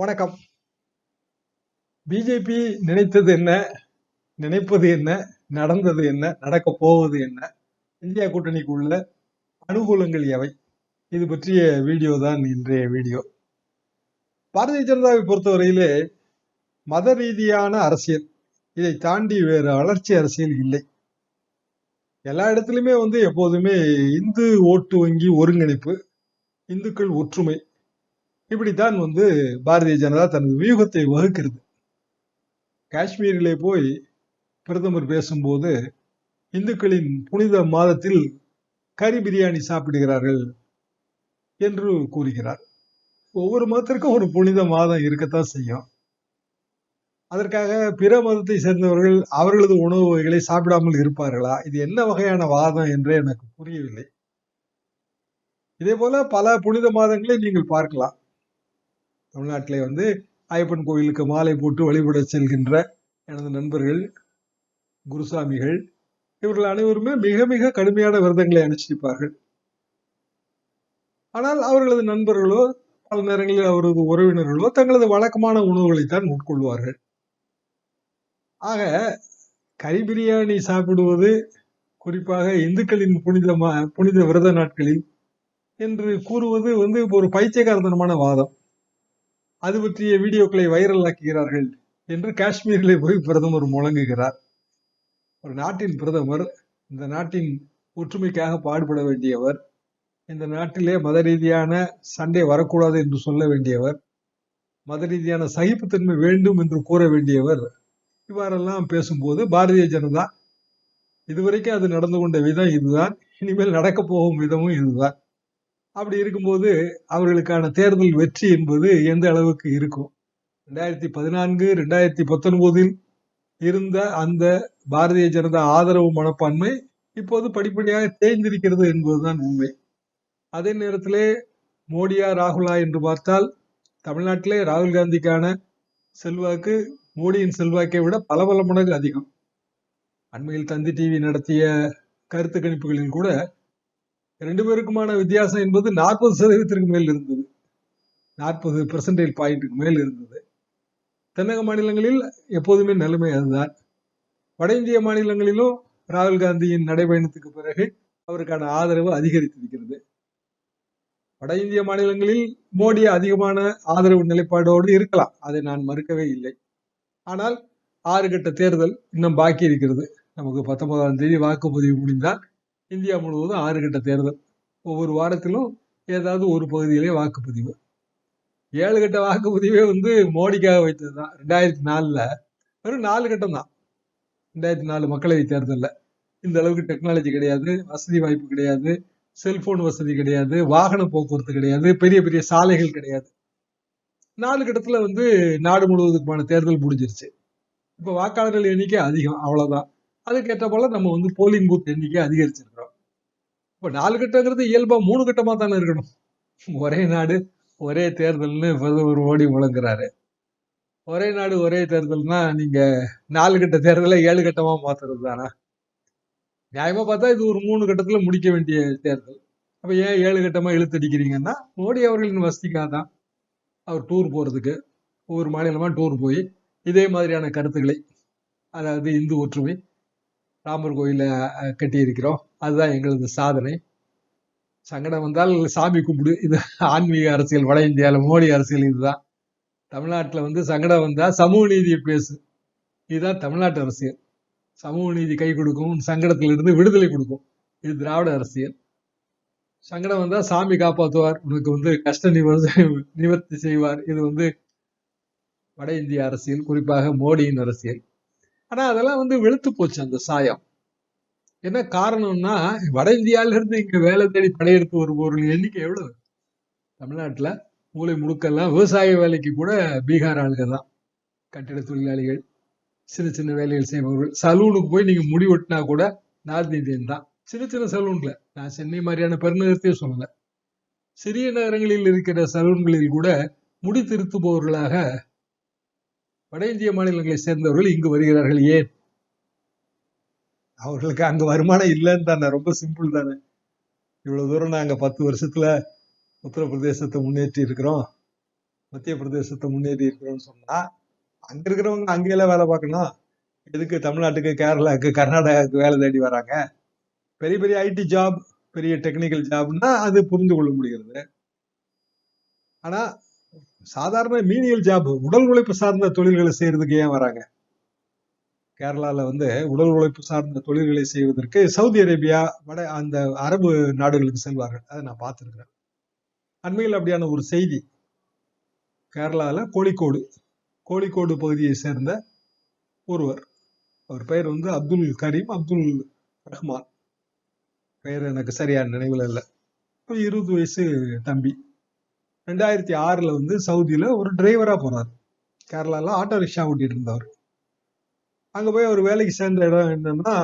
வணக்கம். பிஜேபி நினைத்தது என்ன? நினைப்பது என்ன? நடந்தது என்ன? நடக்க போவது என்ன? இந்தியா கூட்டணிக்குள்ள அனுகூலங்கள் எவை? இது பற்றிய வீடியோ தான் இன்றைய வீடியோ. பாரதிய ஜனதாவை பொறுத்தவரையிலே மத ரீதியான அரசியல். இதை தாண்டி வேறு வளர்ச்சி அரசியல் இல்லை. எல்லா இடத்துலையுமே வந்து எப்போதுமே இந்து ஓட்டு வங்கி ஒருங்கிணைப்பு இந்துக்கள் ஒற்றுமை இப்படித்தான் வந்து பாரதிய ஜனதா தனது வியூகத்தை வகுக்கிறது. காஷ்மீரிலே போய் பிரதமர் பேசும்போது இந்துக்களின் புனித மாதத்தில் கறி பிரியாணி சாப்பிடுகிறார்கள் என்று கூறுகிறார். ஒவ்வொரு மதத்திற்கும் ஒரு புனித மாதம் இருக்கத்தான் செய்யும். அதற்காக பிற மதத்தை சேர்ந்தவர்கள் அவர்களது உணவு வகைகளை சாப்பிடாமல் இருப்பார்களா? இது என்ன வகையான வாதம் என்றே எனக்கு புரியவில்லை. இதே போல பல புனித மாதங்களை நீங்கள் பார்க்கலாம். தமிழ்நாட்டிலே வந்து ஐயப்பன் கோயிலுக்கு மாலை போட்டு வழிபட செல்கின்ற எனது நண்பர்கள் குருசாமிகள் இவர்கள் அனைவருமே மிக மிக கடுமையான விரதங்களை அனுஷ்டிப்பார்கள். ஆனால் அவர்களது நண்பர்களோ பல நேரங்களில் அவரது உறவினர்களோ தங்களது வழக்கமான உணவுகளைத்தான் உட்கொள்வார்கள். ஆக கறி பிரியாணி சாப்பிடுவது குறிப்பாக இந்துக்களின் புனித மா- புனித விரத நாட்களில் என்று கூறுவது வந்து ஒரு பைத்தியகாரத்தனமான வாதம். அது பற்றிய வீடியோக்களை வைரல் ஆக்குகிறார்கள் என்று காஷ்மீரிலே போய் பிரதமர் முழங்குகிறார். ஒரு நாட்டின் பிரதமர் இந்த நாட்டின் ஒற்றுமைக்காக பாடுபட வேண்டியவர் இந்த நாட்டிலே மத ரீதியான சண்டை வரக்கூடாது என்று சொல்ல வேண்டியவர் மத ரீதியான சகிப்புத்தன்மை வேண்டும் என்று கூற வேண்டியவர் இவ்வாறெல்லாம் பேசும்போது பாரதிய ஜனதா இதுவரைக்கும் அது நடந்து கொண்ட விதம் இதுதான் இனிமேல் நடக்க போகும் விதமும் இதுதான். அப்படி இருக்கும்போது அவர்களுக்கான தேர்தல் வெற்றி என்பது எந்த அளவுக்கு இருக்கும்? ரெண்டாயிரத்தி பதினான்கு ரெண்டாயிரத்தி பத்தொன்பதில் இருந்த அந்த பாரதிய ஜனதா ஆதரவு மனப்பான்மை இப்போது படிப்படியாக தேய்ந்திருக்கிறது என்பதுதான் உண்மை. அதே நேரத்திலே மோடியா ராகுலா என்று பார்த்தால் தமிழ்நாட்டிலே ராகுல் காந்திக்கான செல்வாக்கு மோடியின் செல்வாக்கை விட பல பல மடங்கு அதிகம். அண்மையில் தந்தி டிவி நடத்திய கருத்து கணிப்புகளில் கூட ரெண்டு பேருக்குமான வித்தியாசம் என்பது நாற்பது சதவீதத்திற்கு மேல் இருந்தது. நாற்பது பெர்சன்டேஜ் பாயிண்ட்டுக்கு மேல் இருந்தது. தென்னக மாநிலங்களில் எப்போதுமே நிலைமை அதுதான். வட இந்திய மாநிலங்களிலும் ராகுல் காந்தியின் நடைபயணத்துக்கு பிறகு அவருக்கான ஆதரவு அதிகரித்திருக்கிறது வட இந்திய மாநிலங்களில் மோடி அதிகமான ஆதரவு நிலைப்பாடோடு இருக்கலாம். அதை நான் மறுக்கவே இல்லை. ஆனால் ஆறு கட்ட தேர்தல் இன்னும் பாக்கி இருக்கிறது. நமக்கு பத்தொன்பதாம் தேதி வாக்குப்பதிவு முடிந்தால் இந்தியா முழுவதும் ஆறு கட்ட தேர்தல். ஒவ்வொரு வாரத்திலும் ஏதாவது ஒரு பகுதியிலே வாக்குப்பதிவு. ஏழு கட்ட வாக்குப்பதிவே வந்து மோடிக்காக வைத்தது தான் ரெண்டாயிரத்தி நாலில் வெறும் நாலு கட்டம் தான். ரெண்டாயிரத்தி நாலு மக்களவை தேர்தலில். இந்த அளவுக்கு டெக்னாலஜி கிடையாது வசதி வாய்ப்பு கிடையாது செல்போன் வசதி கிடையாது வாகன போக்குவரத்து கிடையாது பெரிய பெரிய சாலைகள் கிடையாது. நாலு கட்டத்துல வந்து நாடு முழுவதுக்குமான தேர்தல் முடிஞ்சிருச்சு. இப்போ வாக்காளர்கள் எண்ணிக்கை அதிகம் அவ்வளவுதான். அதுக்கேற்ற போல நம்ம வந்து போலிங் பூத் எண்ணிக்கை அதிகரிச்சிருக்கு இப்ப நாலு கட்டங்கிறது இயல்பா மூணு கட்டமா தானே இருக்கணும். ஒரே நாடு ஒரே தேர்தல்னு பிரதமர் மோடி முழங்குறாரு. ஒரே நாடு ஒரே தேர்தல்னா நீங்க நாலு கட்ட தேர்தலை ஏழு கட்டமா மாத்துறது தானா? நியாயமா பார்த்தா இது ஒரு மூணு கட்டத்துல முடிக்க வேண்டிய தேர்தல். அப்ப ஏன் ஏழு கட்டமா இழுத்தடிக்கிறீங்கன்னா மோடி அவர்களின் வசதிக்காக தான் அவர் டூர் போறதுக்கு ஒவ்வொரு மாநிலமா டூர் போய் இதே மாதிரியான கருத்துக்களை அதாவது இந்து ஒற்றுமை ராமர் கோயிலை கட்டியிருக்கிறோம். அதுதான் எங்களது சாதனை. சங்கடம் வந்தால் சாமி கும்பிடு. இது ஆன்மீக அரசியல் வட இந்தியாவில் மோடி அரசியல் இதுதான். தமிழ்நாட்டில் வந்து சங்கடம் வந்தால் சமூக நீதியை பேசு. இதுதான் தமிழ்நாட்டு அரசியல். சமூக நீதி கை கொடுக்கும் சங்கடத்திலிருந்து விடுதலை கொடுக்கும். இது திராவிட அரசியல். சங்கடம் வந்தா சாமி காப்பாத்துவார். உனக்கு வந்து கஷ்ட நிவர்த்தி நிவர்த்தி செய்வார். இது வந்து வட இந்திய அரசியல் குறிப்பாக மோடியின் அரசியல். ஆனா அதெல்லாம் வந்து வெளுத்து போச்சு அந்த சாயம். என்ன காரணம்னா வட இந்தியால இருந்து இங்க வேலை தேடி படையெடுத்து வருபவர்கள் எண்ணிக்கை எவ்வளவு? தமிழ்நாட்டுல மூளை முழுக்கெல்லாம் விவசாய வேலைக்கு கூட பீகார் ஆளுங்க தான். கட்டிட தொழிலாளிகள் சின்ன சின்ன வேலைகள் செய்பவர்கள். சலூனுக்கு போய் நீங்க முடி வெட்டினா கூட நார்த் இந்தியன் தான். சின்ன சின்ன சலூன்ல. நான் சென்னை மாதிரியான பெருநகரத்தையும் சொல்லலை. சிறிய நகரங்களில் இருக்கிற சலூன்களில் கூட முடி திருத்துபவர்களாக வட இந்திய மாநிலங்களை சேர்ந்தவர்கள் இங்கு வருகிறார்கள். ஏன்? அவர்களுக்கு அங்க வருமானம் இல்லைன்னு தானே ரொம்ப சிம்பிள் தானே. இவ்வளவு தூரம் நாங்க பத்து வருஷத்துல உத்தரப்பிரதேசத்தை முன்னேற்றி இருக்கிறோம். மத்திய பிரதேசத்தை முன்னேறி இருக்கிறோம்னு சொன்னா அங்க இருக்கிறவங்க அங்கேயெல்லாம் வேலை பார்க்கணும். எதுக்கு தமிழ்நாட்டுக்கு கேரளாவுக்கு கர்நாடகாவுக்கு வேலை தேடி வராங்க? பெரிய பெரிய ஐடி ஜாப் பெரிய டெக்னிக்கல் ஜாப்னா அது புரிந்து கொள்ள முடிகிறது. ஆனா சாதாரண மீனியல் ஜாப் உடல் உழைப்பு சார்ந்த தொழில்களை செய்யறதுக்கு ஏன் வராங்க? கேரளால வந்து உடல் உழைப்பு சார்ந்த தொழில்களை செய்வதற்கு சவுதி அரேபியா வட அந்த அரபு நாடுகளுக்கு செல்வார்கள். அதை நான் பார்த்துருக்குறேன். அண்மையில் அப்படியான ஒரு செய்தி கேரளால கோழிக்கோடு கோழிக்கோடு பகுதியை சேர்ந்த ஒருவர். அவர் பெயர் வந்து அப்துல் கரீம் அப்துல் ரஹ்மான். பெயர் எனக்கு சரியான நினைவில் இல்லை. இருபது வயசு தம்பி. ரெண்டாயிரத்தி ஆறில் வந்து சவுதியில் ஒரு டிரைவராக போகிறார் கேரளால ஆட்டோ ரிக்ஷா ஓட்டிகிட்டு இருந்தவர். அங்கே போய் அவர் வேலைக்கு சேர்ந்த இடம் என்னன்னா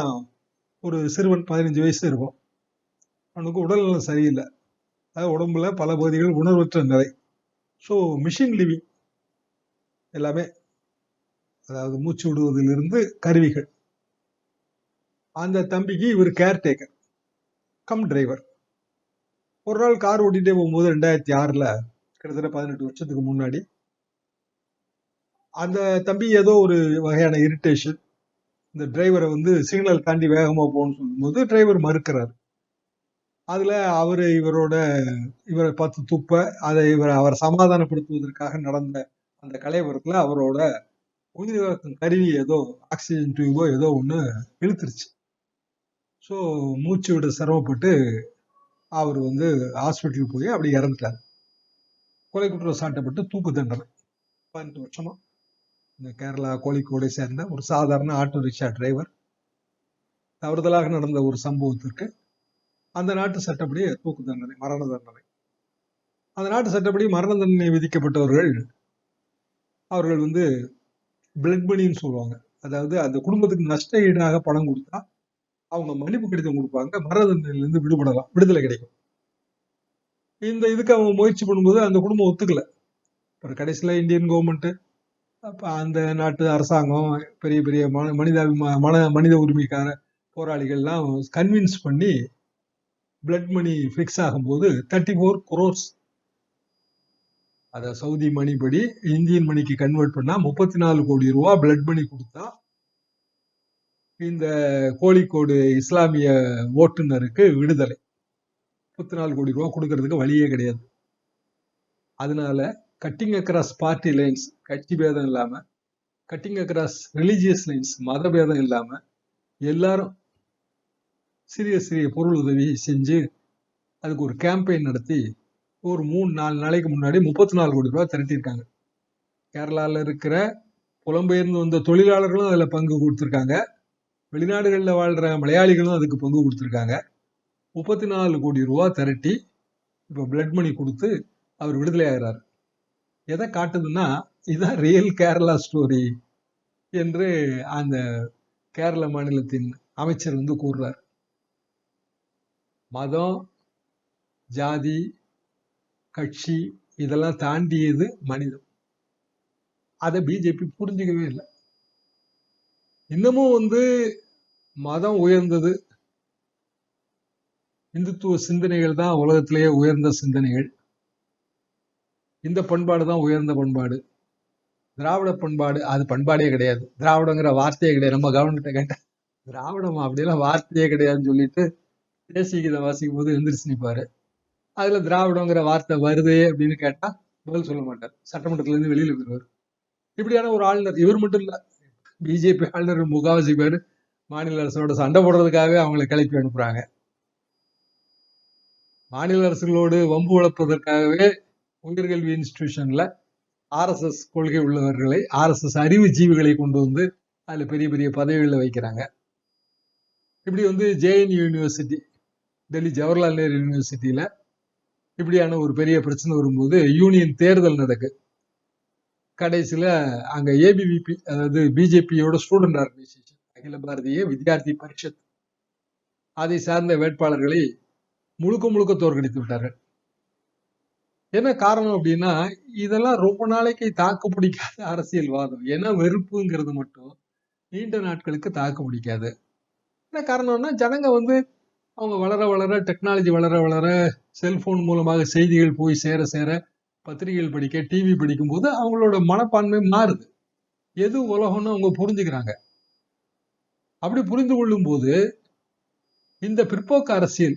ஒரு சிறுவன் பதினஞ்சு வயசு இருக்கும். அவனுக்கு உடல்நலம் சரியில்லை. அதாவது உடம்புல பல பகுதிகள் உணர்வற்ற நிலை. ஸோ மிஷின் லிவிங் எல்லாமே அதாவது மூச்சு விடுவதிலிருந்து கருவிகள். அந்த தம்பிக்கு இவர் கேர்டேக்கர் கம் டிரைவர் ஒரு நாள் கார் ஓட்டிகிட்டே போகும்போது ரெண்டாயிரத்தி ஆறுல கிட்டத்தட்ட பதினெட்டு வருஷத்துக்கு முன்னாடி அந்த தம்பி ஏதோ ஒரு வகையான இரிட்டேஷன் இந்த டிரைவரை வந்து சிக்னல் தாண்டி வேகமா போகணும்னு சொல்லும்போது டிரைவர் மறுக்கிறார். அதுல அவர் இவரோட இவரை பார்த்து துப்ப அதை இவர் அவரை சமாதானப்படுத்துவதற்காக நடந்த அந்த கலைவரத்தில் அவரோட உயிரிழக்கும் கருவி ஏதோ ஆக்சிஜன் டியூபோ ஏதோ ஒன்று இழுத்துருச்சு. ஸோ மூச்சு விட சிரமப்பட்டு அவர் வந்து ஹாஸ்பிட்டலுக்கு போய் அப்படி இறந்துட்டார். கொலை குற்றம் சாட்டப்பட்டு தூக்கு தண்டனை. பதினெட்டு வருஷமா இந்த கேரளா கோழிக்கோடை சேர்ந்த ஒரு சாதாரண ஆட்டோ ரிக்ஷா டிரைவர் தவறுதலாக நடந்த ஒரு சம்பவத்திற்கு அந்த நாட்டு சட்டப்படி தூக்கு தண்டனை மரண தண்டனை. அந்த நாட்டு சட்டப்படி மரண தண்டனை விதிக்கப்பட்டவர்கள் அவர்கள் வந்து பிளட் மணின்னு சொல்லுவாங்க. அதாவது அந்த குடும்பத்துக்கு நஷ்ட ஈடாக பணம் கொடுத்தா அவங்க மன்னிப்பு கடிதம் கொடுப்பாங்க மரண விடுபடலாம் விடுதலை கிடைக்கும். இந்த இதுக்கு அவங்க முயற்சி பண்ணும்போது அந்த குடும்பம் ஒத்துக்கல. அப்புறம் கடைசியில் இந்தியன் கவர்மெண்ட் அப்போ அந்த நாட்டு அரசாங்கம் பெரிய பெரிய மன மனிதாபிமா மன மனித உரிமைக்கார போராளிகள்லாம் கன்வின்ஸ் பண்ணி பிளட் மணி ஃபிக்ஸ் ஆகும்போது தேர்ட்டி ஃபோர் குரோர்ஸ் அதை சவுதி மணி படி இந்தியன் மணிக்கு கன்வெர்ட் பண்ணால் முப்பத்தி நாலு கோடி ரூபா பிளட் மணி கொடுத்தா இந்த கோழிக்கோடு இஸ்லாமிய ஓட்டுநருக்கு விடுதலை. முப்பத்தி நாலு கோடி ரூபா கொடுக்கறதுக்கு வழியே கிடையாது. அதனால கட்டிங் அக்ராஸ் பார்ட்டி லைன்ஸ் கட்சி பேதம் இல்லாம கட்டிங் அக்ராஸ் ரிலீஜியஸ் லைன்ஸ் மத பேதம் இல்லாம எல்லாரும் சிறிய சிறிய பொருள் உதவி செஞ்சு அதுக்கு ஒரு கேம்பெயின் நடத்தி ஒரு மூணு நாலு நாளைக்கு முன்னாடி முப்பத்தி நாலு கோடி ரூபா திரட்டியிருக்காங்க. கேரளாவில் இருக்கிற புலம்பெயர்ந்து வந்த தொழிலாளர்களும் அதில் பங்கு கொடுத்துருக்காங்க. வெளிநாடுகளில் வாழ்கிற மலையாளிகளும் அதுக்கு பங்கு கொடுத்துருக்காங்க. முப்பத்தி நாலு கோடி ரூபா திரட்டி இப்போ பிளட் மணி கொடுத்து அவர் விடுதலை ஆகிறார் எதை காட்டுதுன்னா இதுதான் ரியல் கேரளா ஸ்டோரி என்று அந்த கேரள மாநிலத்தின் அமைச்சர் வந்து கூறுறார். மதம் ஜாதி கட்சி இதெல்லாம் தாண்டியது மனிதம் அதை பிஜேபி புரிஞ்சுக்கவே இல்லை. இன்னமும் வந்து மதம் உயர்ந்தது. இந்துத்துவ சிந்தனைகள் தான் உலகத்திலேயே உயர்ந்த சிந்தனைகள். இந்த பண்பாடு தான் உயர்ந்த பண்பாடு. திராவிட பண்பாடு அது பண்பாடே கிடையாது. திராவிடங்கிற வார்த்தையே கிடையாது. நம்ம கவர்மெண்ட்டை கேட்டேன் திராவிடம்? அப்படியெல்லாம் வார்த்தையே கிடையாதுன்னு சொல்லிட்டு தேசிய கீதை வாசிக்கும் போது எழுந்திரிச்சு நிற்பாரு அதுல திராவிடங்கிற வார்த்தை வருதே அப்படின்னு கேட்டா பதில் சொல்ல மாட்டார். சட்டமன்றத்துல இருந்து வெளியில போயிருவார் இப்படியான ஒரு ஆளுநர் இவர் மட்டும் இல்ல பிஜேபி ஆளுநர் முகாவாசி பேர் மாநில அரசோட சண்டை போடுறதுக்காகவே அவங்களை கிளப்பி அனுப்புறாங்க. மாநில அரசுகளோடு வம்பு வளர்ப்பதற்காகவே உயர்கல்வி இன்ஸ்டிடியூஷன்ல ஆர்எஸ்எஸ் கொள்கை உள்ளவர்களை ஆர்எஸ்எஸ் அறிவு ஜீவிகளை கொண்டு வந்து அதுல பெரிய பெரிய பதவிகளில் வைக்கிறாங்க. இப்படி வந்து ஜேஎன் யூனிவர்சிட்டி டெல்லி ஜவஹர்லால் நேரு யூனிவர்சிட்டியில் இப்படியான ஒரு பெரிய பிரச்சனை வரும்போது யூனியன் தேர்தல் நடக்கு. கடைசியில அங்க ஏபிவிபி அதாவது பிஜேபியோட ஸ்டூடெண்ட் ஆர்கனைசேஷன் அகில பாரதிய வித்யார்த்தி பரிஷத். அதை சார்ந்த வேட்பாளர்களை முழுக்க முழுக்க தோற்கடித்து விட்டார்கள். என்ன காரணம் அப்படின்னா இதெல்லாம் ரொம்ப நாளைக்கு தாக்கு பிடிக்காத அரசியல்வாதம். ஏன்னா வெறுப்புங்கிறது மட்டும் நீண்ட நாட்களுக்கு தாக்கு பிடிக்காது. என்ன காரணம்னா ஜனங்க வந்து அவங்க வளர வளர டெக்னாலஜி வளர வளர செல்போன் மூலமாக செய்திகள் போய் சேர சேர பத்திரிகைகள் படிக்க டிவி படிக்கும்போது அவங்களோட மனப்பான்மை மாறுது. எது உலகம்னு அவங்க புரிஞ்சுக்கிறாங்க. அப்படி புரிந்து கொள்ளும் போது இந்த பிற்போக்கு அரசியல்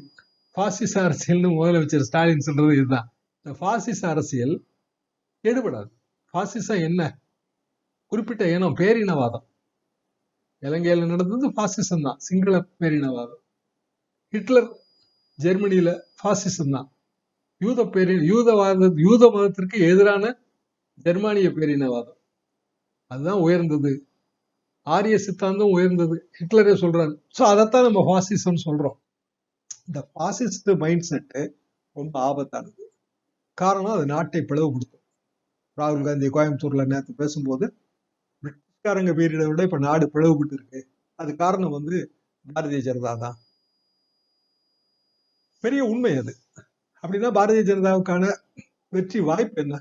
பாசிச அரசியல்னு முதலமைச்சர் ஸ்டாலின் சொல்றது இதுதான். இந்த பாசிச அரசியல் எடுபடாது பாசிசம் என்ன? குறிப்பிட்ட இனம் பேரினவாதம். இலங்கையில நடந்தது பாசிசம் தான் சிங்கள பேரினவாதம். ஹிட்லர் ஜெர்மனியில பாசிசம் தான் யூத பேரி யூதவாத யூத மதத்திற்கு எதிரான ஜெர்மானிய பேரினவாதம் அதுதான் உயர்ந்தது. ஆரிய சித்தாந்தம் உயர்ந்தது. ஹிட்லரே சொல்றாரு. ஸோ அதைத்தான் நம்ம ஃபாசிசம் சொல்றோம். இந்த பாசிஸ்ட் மைண்ட் செட்டு ரொம்ப ஆபத்தானது. காரணம் அது நாட்டை பிளவுபடுத்தும். ராகுல் காந்தி கோயம்புத்தூர்ல நேற்று பேசும்போது பிரிட்டிஷ்காரங்க பீரியடை விட இப்ப நாடு பிளவுபட்டு இருக்கு. அது காரணம் வந்து பாரதிய ஜனதா தான். பெரிய உண்மை அது. அப்படின்னா பாரதிய ஜனதாவுக்கான வெற்றி வாய்ப்பு என்ன?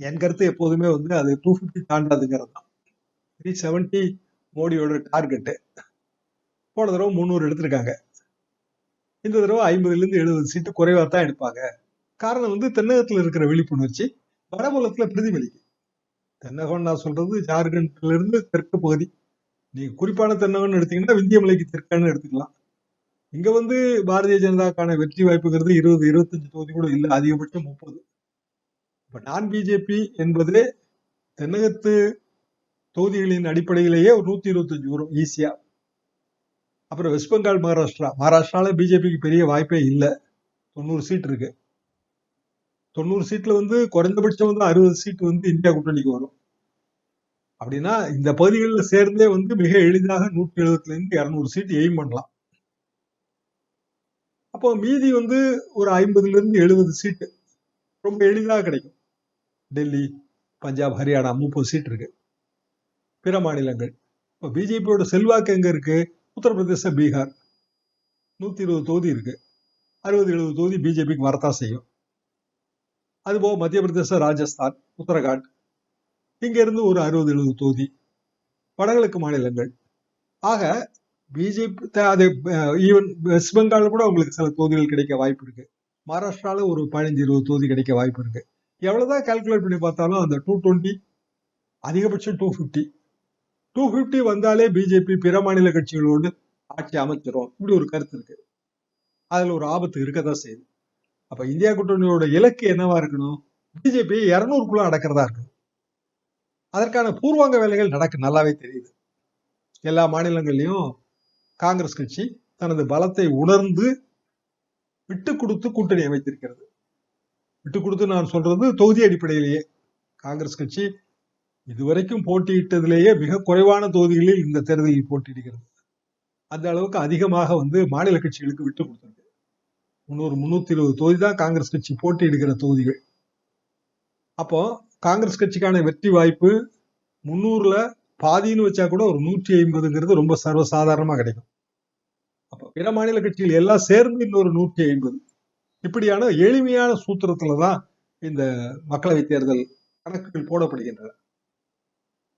என் கருத்து எப்போதுமே வந்து அது டூ ஃபிஃப்டி தாண்டாதுங்கிறது தான். த்ரீ செவன்டி மோடியோட டார்கெட்டு போன தடவை முந்நூறு எடுத்திருக்காங்க. இந்த தடவை ஐம்பதுல இருந்து எழுபது சீட்டு குறைவாக தான் எடுப்பாங்க. காரணம் வந்து தென்னகத்துல இருக்கிற விழிப்புணர்ச்சி வடபுலத்துல பிரதிபலிக்கு தென்னகம் நான் சொல்றது ஜார்க்கண்ட்ல இருந்து தெற்கு பகுதி. நீங்க குறிப்பான தென்னகம்னு எடுத்தீங்கன்னா விந்தியமலைக்கு தெற்கான்னு எடுத்துக்கலாம். இங்க வந்து பாரதிய ஜனதாக்கான வெற்றி வாய்ப்புங்கிறது இருபது இருபத்தஞ்சு தொகுதி கூட இல்லை அதிகபட்சம் முப்பது. இப்ப நான் பிஜேபி என்பது தென்னகத்து தொகுதிகளின் அடிப்படையிலேயே ஒரு நூத்தி இருபத்தஞ்சு வரும் ஈஸியா அப்புறம் வெஸ்ட் பெங்கால் மகாராஷ்டிரா மகாராஷ்டிரால பிஜேபிக்கு பெரிய வாய்ப்பே இல்லை. தொண்ணூறு சீட் இருக்கு. தொண்ணூறு சீட்ல வந்து குறைந்தபட்சம் வந்து அறுபது சீட் வந்து இந்தியா கூட்டணிக்கு வரும். அப்படின்னா இந்த பகுதிகளில் சேர்ந்தே வந்து மிக எளிதாக நூற்றி எழுபதுல இருந்து இரநூறு சீட் எய்ம் பண்ணலாம். அப்போ மீதி வந்து ஒரு ஐம்பதுல இருந்து எழுபது சீட்டு ரொம்ப எளிதாக கிடைக்கும். டெல்லி பஞ்சாப் ஹரியானா முப்பது சீட் இருக்கு. பிற மாநிலங்கள். இப்போ பிஜேபியோட செல்வாக்கு எங்க இருக்கு? உத்தரப்பிரதேச பீகார். நூத்தி இருபது தொகுதி இருக்கு. அறுபது எழுபது தொகுதி பிஜேபிக்கு வரத்தான் செய்யும். அதுபோக மத்திய பிரதேச ராஜஸ்தான் உத்தரகாண்ட். இங்க இருந்து ஒரு அறுபது எழுபது தொகுதி வடகிழக்கு மாநிலங்கள். ஆக பிஜேபி அது ஈவன் வெஸ்ட் பெங்கால் கூட உங்களுக்கு சில தொகுதிகள் கிடைக்க வாய்ப்பு இருக்கு. மகாராஷ்டிரால ஒரு பதினஞ்சு இருபது தொகுதி கிடைக்க வாய்ப்பு இருக்கு. எவ்வளவுதான் கால்குலேட் பண்ணி பார்த்தாலும் அந்த டூ டுவெண்ட்டி அதிகபட்சம் டூ ஃபிஃப்டி டூ ஃபிஃப்டி வந்தாலே பிஜேபி பிற மாநில கட்சிகளோடு ஆட்சி அமைச்சிடும் இப்படி ஒரு கருத்து இருக்கு. அதுல ஒரு ஆபத்து இருக்கதான் செய்யுது. அப்ப இந்தியா கூட்டணியோட இலக்கு என்னவா இருக்கணும்? பிஜேபி இரநூறுக்குள்ள அடக்கிறதா இருக்கணும்? அதற்கான பூர்வாங்க வேலைகள் நடக்க நல்லாவே தெரியுது. எல்லா மாநிலங்கள்லயும் காங்கிரஸ் கட்சி தனது பலத்தை உணர்ந்து விட்டு கொடுத்து கூட்டணி அமைத்திருக்கிறது. விட்டு கொடுத்து நான் சொல்றது தொகுதி அடிப்படையிலேயே. காங்கிரஸ் கட்சி இதுவரைக்கும் போட்டியிட்டதிலேயே மிக குறைவான தொகுதிகளில் இந்த தேர்தலில் போட்டியிடுகிறது. அந்த அளவுக்கு அதிகமாக வந்து மாநில கட்சிகளுக்கு விட்டு கொடுத்திருக்கு. முன்னூறு முன்னூத்தி இருபது தொகுதி தான் காங்கிரஸ் கட்சி போட்டியிடுகிற தொகுதிகள். அப்போ காங்கிரஸ் கட்சிக்கான வெற்றி வாய்ப்பு முன்னூறுல பாதின்னு வச்சா கூட ஒரு நூற்றி ஐம்பதுங்கிறது ரொம்ப சர்வசாதாரணமா கிடைக்கும். அப்போ பிற மாநில கட்சிகள் எல்லாம் சேர்ந்து இன்னொரு நூற்றி ஐம்பது. இப்படியான எளிமையான சூத்திரத்துல தான் இந்த மக்களவை தேர்தல் கணக்குகள் போடப்படுகின்றன.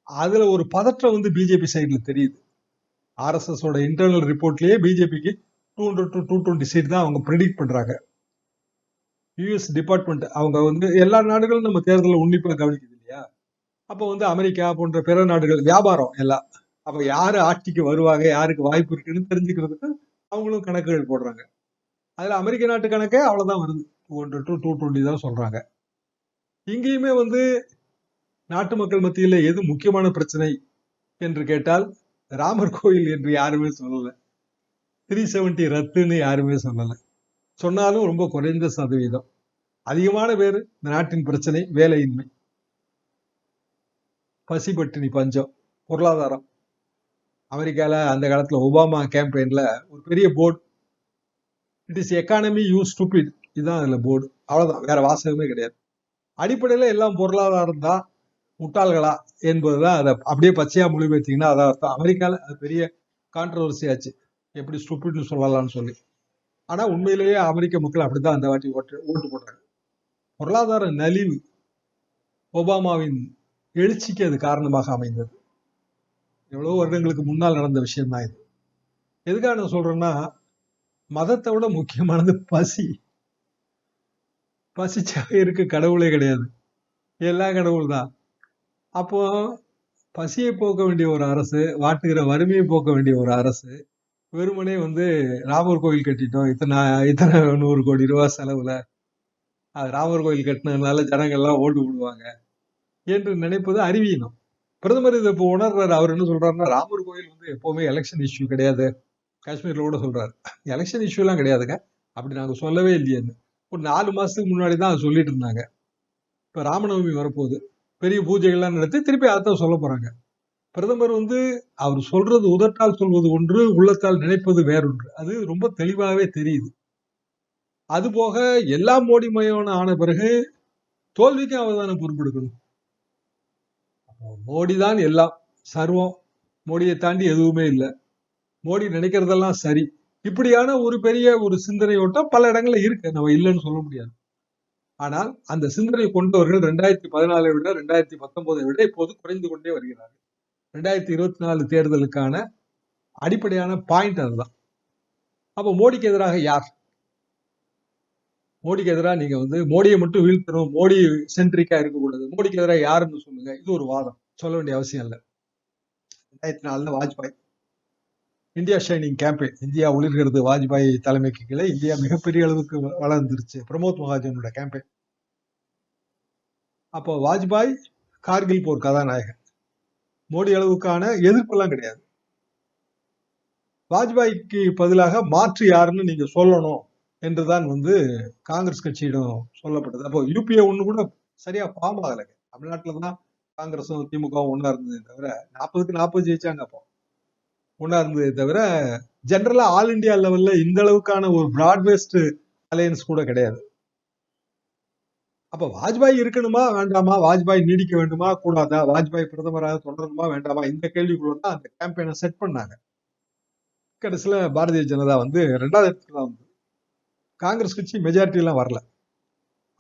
அதுல ஒரு பதற்றம் வந்து பிஜேபி சைட்ல தெரியுது. ஆர்எஸ்எஸ் ஓட இன்டர்னல் ரிப்போர்ட்லயே பிஜேபிக்கு two hundred to two twenty seat தான் அவங்க ப்ரெடிக்ட் பண்றாங்க. யூஎஸ் டிபார்ட்மெண்ட் அவங்க வந்து எல்லா நாடுகளும் நம்ம தேர்தலில் உன்னிப்பாக கவனிக்குது இல்லையா? அப்போ வந்து அமெரிக்கா போன்ற பிற நாடுகள் வியாபாரம் எல்லாம் அப்போ யார் ஆட்சிக்கு வருவாங்க யாருக்கு வாய்ப்பு இருக்குன்னு தெரிஞ்சுக்கிறதுக்கு அவங்களும் கணக்குகள் போடுறாங்க. அதில் அமெரிக்க நாட்டு கணக்கே அவ்வளோதான் வருது. Two hundred to two twenty தான் சொல்கிறாங்க இங்கேயுமே வந்து நாட்டு மக்கள் மத்தியில் எது முக்கியமான பிரச்சனை என்று கேட்டால் ராமர் கோயில் என்று யாருமே சொல்லலை. த்ரீ செவன்டி ரத்துன்னு யாருமே சொல்லலை. சொன்னாலும் ரொம்ப குறைந்த சதவீதம். அதிகமான பேர் இந்த நாட்டின் பிரச்சனை வேலையின்மை. பசி பட்டினி பஞ்சம் பொருளாதாரம். அமெரிக்காவில் அந்த காலத்தில் ஒபாமா கேம்பெயினில் ஒரு பெரிய board. It is economy you stupid இதுதான் அதில் போர்டு. அவ்வளோதான் வேற வாசகமே கிடையாது. அடிப்படையில் எல்லாம் பொருளாதாரம் தான் முட்டாள்களா என்பதுதான் அதை அப்படியே பச்சையாக மொழிபெயர்த்திங்கன்னா அதான் அர்த்தம். அமெரிக்காவில் அது பெரிய கான்ட்ரவர்சி ஆச்சு. எப்படி ஸ்டூபிட்னு சொல்லலாம்னு சொல்லி. ஆனால் உண்மையிலேயே அமெரிக்க மக்கள் அப்படித்தான் அந்த வாட்டி ஓட்டு ஓட்டு போட்டாங்க. பொருளாதார நலிவு. ஒபாமாவின் எழுச்சிக்கு அது காரணமாக அமைந்தது. எவ்வளோ வருடங்களுக்கு முன்னால் நடந்த விஷயம்தான் இது. எதுக்காக நான் சொல்றேன்னா மதத்தை விட முக்கியமானது பசி. பசிச்சா இருக்க கடவுளே கிடையாது. எல்லா கடவுள் தான் அப்போ பசியை போக்க வேண்டிய ஒரு அரசு வாட்டுகிற வறுமையை போக்க வேண்டிய ஒரு அரசு வெறுமனே வந்து ராமர் கோயில் கட்டிட்டோம். இத்தனை இத்தனை நூறு கோடி ரூபா செலவுல. அது ராமர் கோயில் கட்டினதுனால ஜனங்கள்லாம் ஓட்டு விடுவாங்க என்று நினைப்பது அறிவீனம் பிரதமர் இதை இப்போ உணர்றாரு. அவர் என்ன சொல்றாருன்னா ராமர் கோயில் வந்து எப்பவுமே எலெக்ஷன் இஷ்யூ கிடையாது. காஷ்மீர்ல கூட சொல்றாரு. எலெக்ஷன் இஷ்யூலாம் கிடையாதுங்க. அப்படி நாங்க சொல்லவே இல்லையேன்னு. ஒரு நாலு மாசத்துக்கு முன்னாடி தான் சொல்லிட்டு இருந்தாங்க. இப்ப ராமநவமி வரப்போகுது. பெரிய பூஜைகள்லாம் நடத்தி திருப்பி அதான் சொல்ல போறாங்க. பிரதமர் வந்து அவர் சொல்றது உதட்டால் சொல்வது ஒன்று உள்ளத்தால் நினைப்பது வேறொன்று. அது ரொம்ப தெளிவாகவே தெரியுது. அது போக எல்லாம் மோடி மயமான ஆன பிறகு தோல்விக்கும் அவர் தானே பொறுப்பெடுக்கணும். மோடி தான் எல்லாம். சர்வம் மோடியை தாண்டி எதுவுமே இல்லை. மோடி நினைக்கிறதெல்லாம் சரி. இப்படியான ஒரு பெரிய ஒரு சிந்தனையோட்டம் பல இடங்கள்ல இருக்கு. நம்ம இல்லைன்னு சொல்ல முடியாது. ஆனால் அந்த சிந்தனை கொண்டவர்கள் ரெண்டாயிரத்தி பதினாலை விட ரெண்டாயிரத்தி பத்தொன்பதை விட இப்போது குறைந்து கொண்டே வருகிறார்கள். ரெண்டாயிரத்தி இருபத்தி நாலு தேர்தலுக்கான அடிப்படையான பாயிண்ட் அதுதான். அப்போ மோடிக்கு எதிராக யார்? மோடிக்கு எதிராக நீங்க வந்து மோடியை மட்டும் வீழ்த்தணும் மோடி சென்ட்ரிக்கா இருக்கக்கூடாது. மோடிக்கு எதிராக யாருன்னு சொல்லுங்க. இது ஒரு வாதம். சொல்ல வேண்டிய அவசியம் இல்லை. ரெண்டாயிரத்தி நாலுல Vajpayee. India shining campaign. India ஒளிர்கிறது Vajpayee தலைமைக்கு கீழே இந்தியா மிகப்பெரிய அளவுக்கு வளர்ந்துருச்சு. பிரமோத் மகாஜனோட கேம்பெயின். அப்போ வாஜ்பாய் கார்கில் போர் கதாநாயகன். மோடி அளவுக்கான எதிர்ப்பெல்லாம் கிடையாது. வாஜ்பாய்க்கு பதிலாக மாற்று யாருன்னு நீங்க சொல்லணும். என்றுதான் வந்து காங்கிரஸ் கட்சியிடம் சொல்லப்பட்டது. அப்போ யூபிஏ ஒண்ணு கூட சரியா ஃபார்ம் ஆகலைங்க. தமிழ்நாட்டுல தான் காங்கிரஸும் திமுகவும் ஒண்ணா இருந்ததே தவிர நாற்பதுக்கு நாற்பது ஜெயிச்சாங்க அப்போ. ஒண்ணா இருந்ததே தவிர ஜெனரலா ஆல் இந்தியா லெவல்ல இந்த அளவுக்கான ஒரு பிராட்வேஸ்ட் அலையன்ஸ் கூட கிடையாது. அப்போ வாஜ்பாய் இருக்கணுமா வேண்டாமா? வாஜ்பாய் நீடிக்க வேண்டுமா? கூடாதா? வாஜ்பாய் பிரதமராக தொடரணுமா வேண்டாமா? இந்த கேள்விக்குள்ள தான் அந்த கேம்பெயினை செட் பண்ணாங்க. கடைசியில பாரதிய ஜனதா வந்து ரெண்டாவது இடத்துல வந்து காங்கிரஸ் கட்சி மெஜாரிட்டி எல்லாம் வரல.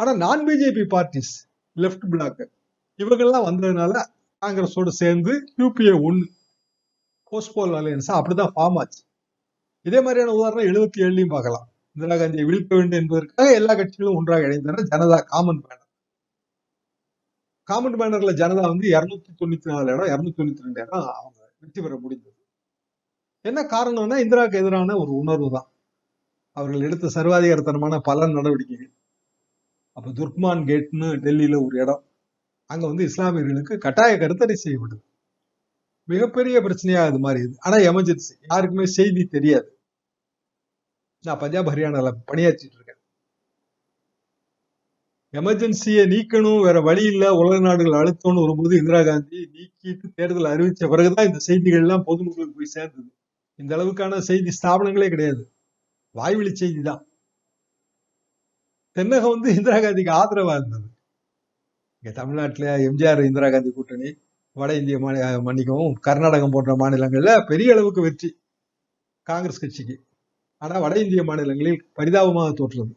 ஆனால் நான் பிஜேபி பார்ட்டிஸ் லெஃப்ட் பிளாக் இவங்கள்லாம் வந்ததுனால காங்கிரஸோடு சேர்ந்து யூபிஏ ஒன்னு போஸ்ட்போல் அலையன்ஸா அப்படிதான் ஃபார்ம் ஆச்சு. இதே மாதிரியான உதாரணம் எழுபத்தி ஏழுலையும் பார்க்கலாம். இந்திரா காந்தியை வீழ்க்க வேண்டும் என்பதற்காக எல்லா கட்சிகளும் ஒன்றாக இணைந்தன ஜனதா காமன் பேனர் காமன் பேனர்ல ஜனதா வந்து இரநூத்தி தொண்ணூத்தி நாலு இடம் இருநூத்தி தொண்ணூத்தி ரெண்டு இடம் அவங்க வெற்றி பெற முடிந்தது. என்ன காரணம்னா இந்திராவுக்கு எதிரான ஒரு உணர்வு தான் அவர்கள் எடுத்த சர்வாதிகாரத்தனமான பல நடவடிக்கைகள். அப்போ துர்க்மான் கேட்னு டெல்லியில ஒரு இடம். அங்க வந்து இஸ்லாமியர்களுக்கு கட்டாய கருத்தடை செய்யப்படுது மிகப்பெரிய பிரச்சனையா அது மாறியது. ஆனால் ஆனா எமர்ஜென்சி. யாருக்குமே செய்தி தெரியாது. நான் பஞ்சாப் ஹரியானால பணியாற்றிட்டு இருக்கேன். எமர்ஜென்சியை நீக்கணும் வேற வழி இல்லை உலக நாடுகள் அழுத்தம்னு வரும்போது இந்திரா காந்தி நீக்கிட்டு தேர்தல் அறிவிச்ச பிறகுதான் இந்த செய்திகள் எல்லாம் பொதுமக்களுக்கு போய் சேர்ந்தது. இந்த அளவுக்கான செய்தி ஸ்தாபனங்களே கிடையாது. வாய்வழி செய்தி தான் தென்னகம் வந்து இந்திரா காந்திக்கு ஆதரவா இருந்தது. இங்க தமிழ்நாட்டில் எம்ஜிஆர் இந்திரா காந்தி கூட்டணி வட இந்திய மாநில மன்னிக்கவும் கர்நாடகம் போன்ற மாநிலங்கள்ல பெரிய அளவுக்கு வெற்றி காங்கிரஸ் கட்சிக்கு. ஆனா வட இந்திய மாநிலங்களில் பரிதாபமாக தோற்றுறது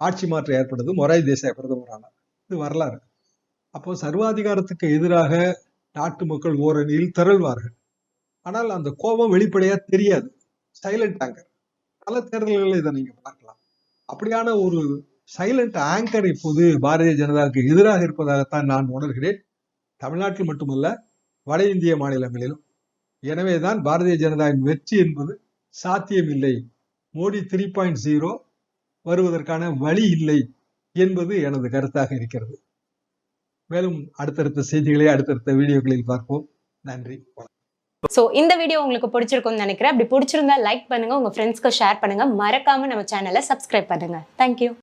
ஆட்சி மாற்றம் ஏற்பட்டது மொராய் தேசாய் பிரதமரானார் இது வரலாறு. அப்போ சர்வாதிகாரத்துக்கு எதிராக நாட்டு மக்கள் ஓரணியில் திரள்வார்கள். ஆனால் அந்த கோபம் வெளிப்படையா தெரியாது. சைலண்ட் ஆங்கர் பல தேர்தல்களில் இதை நீங்க பார்க்கலாம். அப்படியான ஒரு சைலண்ட் ஆங்கர் இப்போது பாரதிய ஜனதாவுக்கு எதிராக இருப்பதாகத்தான் நான் உணர்கிறேன். தமிழ்நாட்டில் மட்டுமல்ல வட இந்திய மாநிலங்களிலும். எனவேதான் பாரதிய ஜனதாவின் வெற்றி என்பது சாத்தியமில்லை. மோடி த்ரீ பாயிண்ட் ஜீரோ வருவதற்கான வழி இல்லை என்பது எனது கருத்தாக இருக்கிறது. மேலும் அடுத்தடுத்த செய்திகளை அடுத்தடுத்த வீடியோக்களில் பார்ப்போம். நன்றி. வணக்கம் ஸோ இந்த வீடியோ உங்களுக்கு பிடிச்சிருக்கும்னு நினைக்கிறேன். அப்படி பிடிச்சிருந்தா லைக் பண்ணுங்க உங்க ஃப்ரெண்ட்ஸ்க்கு ஷேர் பண்ணுங்க. மறக்காம நம்ம சேனலை சப்ஸ்கிரைப் பண்ணுங்க. தேங்க்யூ